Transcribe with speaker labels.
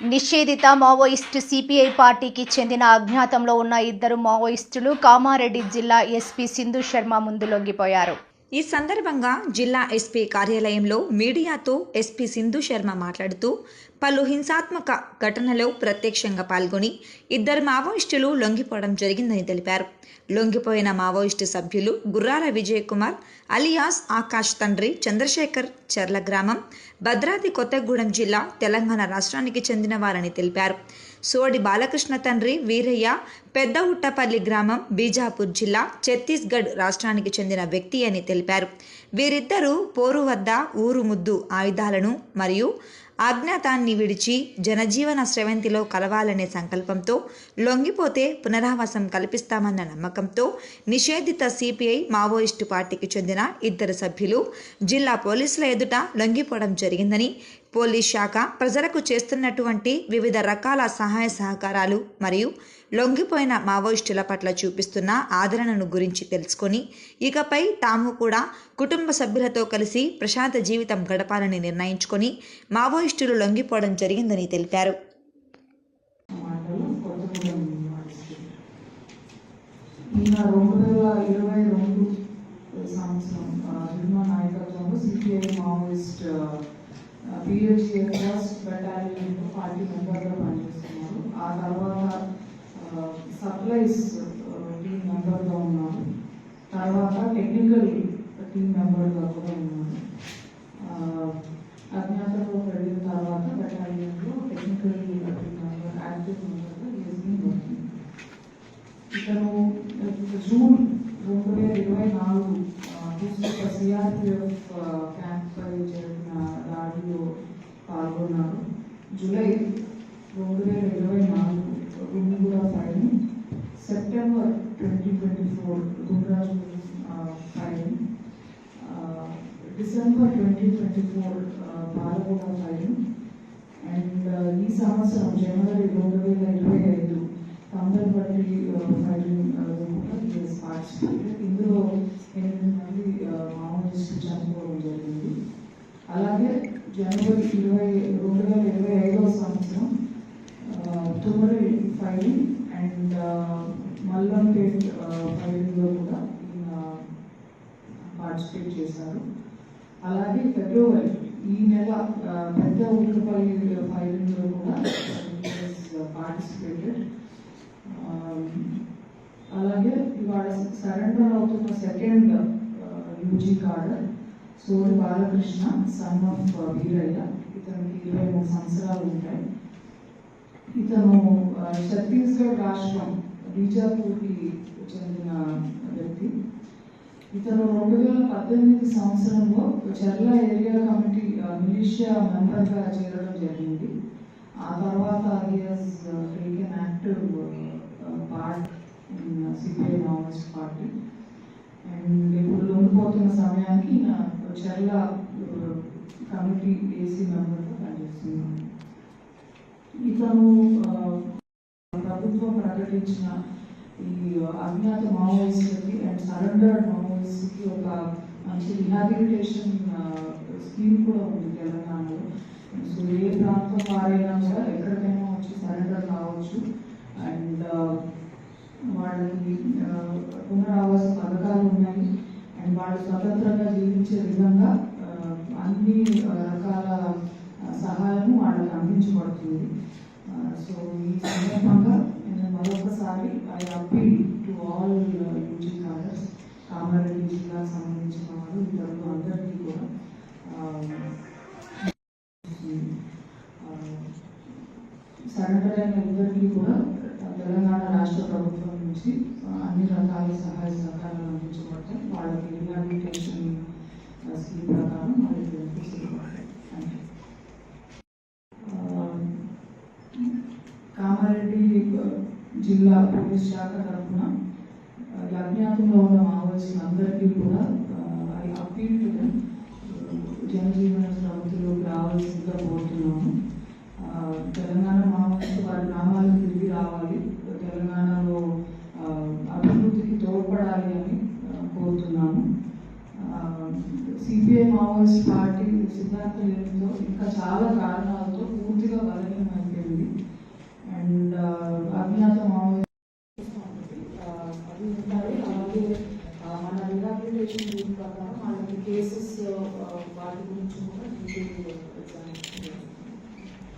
Speaker 1: నిషేధిత Maoist CPI పార్టీకి చెందిన అజ్ఞాతంలో ఉన్న ఇద్దరు మావోయిస్టులు కామారెడ్డి జిల్లా ఎస్పీ సింధు శర్మ ముందు లొంగిపోయారు
Speaker 2: ఈ సందర్భంగా జిల్లా ఎస్పీ కార్యాలయంలో మీడియాతో ఎస్పీ సింధు శర్మ మాట్లాడుతూ పలు హింసాత్మక ఘటనలో ప్రత్యక్షంగా పాల్గొని ఇద్దరు మావోయిస్టులు లొంగిపోవడం జరిగిందని తెలిపారు. లొంగిపోయిన మావోయిస్టు సభ్యులు గుర్రాల విజయ్ కుమార్ అలియాస్ ఆకాష్ తండ్రి చంద్రశేఖర్ చర్ల గ్రామం భద్రాద్రి కొత్తగూడెం జిల్లా తెలంగాణ రాష్ట్రానికి చెందిన వారని తెలిపారు. సోడి బాలకృష్ణ తండ్రి వీరయ్య పెద్ద ఉట్టపల్లి గ్రామం బీజాపూర్ జిల్లా ఛత్తీస్గఢ్ రాష్ట్రానికి చెందిన వ్యక్తి అని తెలిపారు. వీరిద్దరూ పోరు వద్ద ఊరు ముద్దు ఆయుధాలను మరియు అజ్ఞాతాన్ని విడిచి జనజీవన స్రవంతిలో కలవాలనే సంకల్పంతో లొంగిపోతే పునరావాసం కల్పిస్తామన్న నమ్మకంతో నిషేధిత సిపిఐ మావోయిస్టు పార్టీకి చెందిన ఇద్దరు సభ్యులు జిల్లా పోలీసుల ఎదుట లొంగిపోవడం జరిగిందని పోలీస్ శాఖ ప్రజలకు చేస్తున్నటువంటి వివిధ రకాల సహాయ సహకారాలు మరియు లొంగిపోయిన మావోయిస్టుల పట్ల చూపిస్తున్న ఆదరణను గురించి తెలుసుకొని ఇకపై తాము కూడా కుటుంబ సభ్యులతో కలిసి ప్రశాంత జీవితం గడపాలని నిర్ణయించుకొని మావోయిస్టులు లొంగిపోవడం జరిగిందని తెలిపారు.
Speaker 3: నిన్న రెండు వేల ఇరవై రెండు సంవత్సరం నాయకత్వంలో సిపిఐ మావోయిస్ట్ పిహెచ్డి ఫస్ట్ బెటాలియన్లో పార్టీ మెంబర్గా పనిచేస్తున్నారు. ఆ తర్వాత సప్లైస్ టీం మెంబర్గా ఉన్నారు. తర్వాత టెక్నికల్ టీం మెంబర్గా కూడా ఉన్నారు. ఆ, అజ్ఞాతంలో వెళ్ళిన తర్వాత బెటాలియన్లో టెక్నికల్ టీం మెంబర్ యాక్టివ్ మెంబర్గా ఈఎస్బీ వర్కింగ్ ఇతను జూన్ రెండు వేల ఇరవై నాలుగు సిఆర్పిఎఫ్ పాల్గొన్నారు. జూలై రెండు వేల ఇరవై నాలుగు గుండూర firing September twenty twenty four Gundraju firing December twenty twenty four Palaguda firing and ఈ సంవత్సరం జనవరి రెండు వేల ఇరవై ఐదు తంబలపల్లి ఫైరింగ్ కూడా పార్టిసిపేట్ ఇందులో ఎనిమిది మంది మామూలు చనిపోవడం జరిగింది. అలాగే జనవరి ఇరవై రెండు వేల ఇరవై ఐదవ సంవత్సరం తుమ్మడి ఫైలింగ్ అండ్ మల్లంపేట్ ఫైలింగ్లో కూడా ఈయన పార్టిసిపేట్ చేశారు. అలాగే ఫిబ్రవరి ఈ నెల పెద్ద ఉల్లిపల్లి ఫైలింగ్లో కూడా పార్టిసిపేటెడ్. అలాగే ఇవాళ సరెండర్ అవుతున్న second UG cadre Sodi Balakrishna son of uh, Veeraiah. ఇతనికి ఇరవై మూడు సంవత్సరాలు ఉంటాయి. ఇతను ఛత్తీస్గఢ్ రాష్ట్రం బీజాపూర్కి చెందిన వ్యక్తి. ఇతను రెండు వేల పద్దెనిమిది సంవత్సరంలో చెర్ల ఏరియా కమిటీ మిలిషియా మెంబర్గా చేరడం జరిగింది. ఆ తర్వాత he taken active part CPI Maoist party and ఇప్పుడు లొంగిపోతున్న సమయానికి నా చర్ల కమిటీ ఏసీ మెంబర్గా పనిచేస్తున్నాను ఇతను ప్రభుత్వం ప్రకటించిన ఈ అజ్ఞాత మావోయిస్టులకి అండ్ సరెండర్డ్ మావోయిస్ట్కి ఒక మంచి రిహాబిలిటేషన్ స్కీమ్ కూడా ఉంది తెలంగాణలో. సో ఏ ప్రాంతం వారైనా కూడా ఎక్కడికైనా వచ్చి సరెండర్ కావచ్చు. అండ్ వాళ్ళకి పునరావాస పథకాలు ఉన్నాయి. వాళ్ళు స్వతంత్రంగా జీవించే విధంగా అన్ని రకాల సహాయము సహాయం వాళ్ళకి అందించబడుతుంది. సో ఈ సందర్భంగా నేను మరొకసారి I appeal to all UG callers Kamareddy జిల్లా సంబంధించిన వాళ్ళు ఇద్దరు అందరికీ కూడా సరెండర్ అయిన ఇద్దరికీ కూడా తెలంగాణ రాష్ట్ర ప్రభుత్వం నుంచి అన్ని రకాల సహాయ సహకారాలు అందించబడతాయి. వాళ్ళకి రిహాబిలిటేషన్ స్కీమ్ ప్రకారం వాళ్ళకి బెనిఫిట్స్ కామారెడ్డి జిల్లా పోలీస్ శాఖ తరఫున ఆ, అజ్ఞాతంలో ఉన్న మావోయిస్టులు అందరికీ కూడా ఐ అప్పీల్ జనజీవన స్రవంతిలోకి రావాల్సిందిగా కోరుతున్నాము. తెలంగాణ మావోయిస్టు వారి గ్రామాలకు తిరిగి రావాలి. తెలంగాణలో సిపిఐ మావోయిస్ట్ పార్టీ సిద్ధాంతంతో ఇంకా చాలా కారణాలతో పూర్తిగా బలహీనమైపోయింది. అండ్ అజ్ఞాత మావోయిస్ట్ అది మన కేసెస్ వాటి గురించి కూడా డీటెయిల్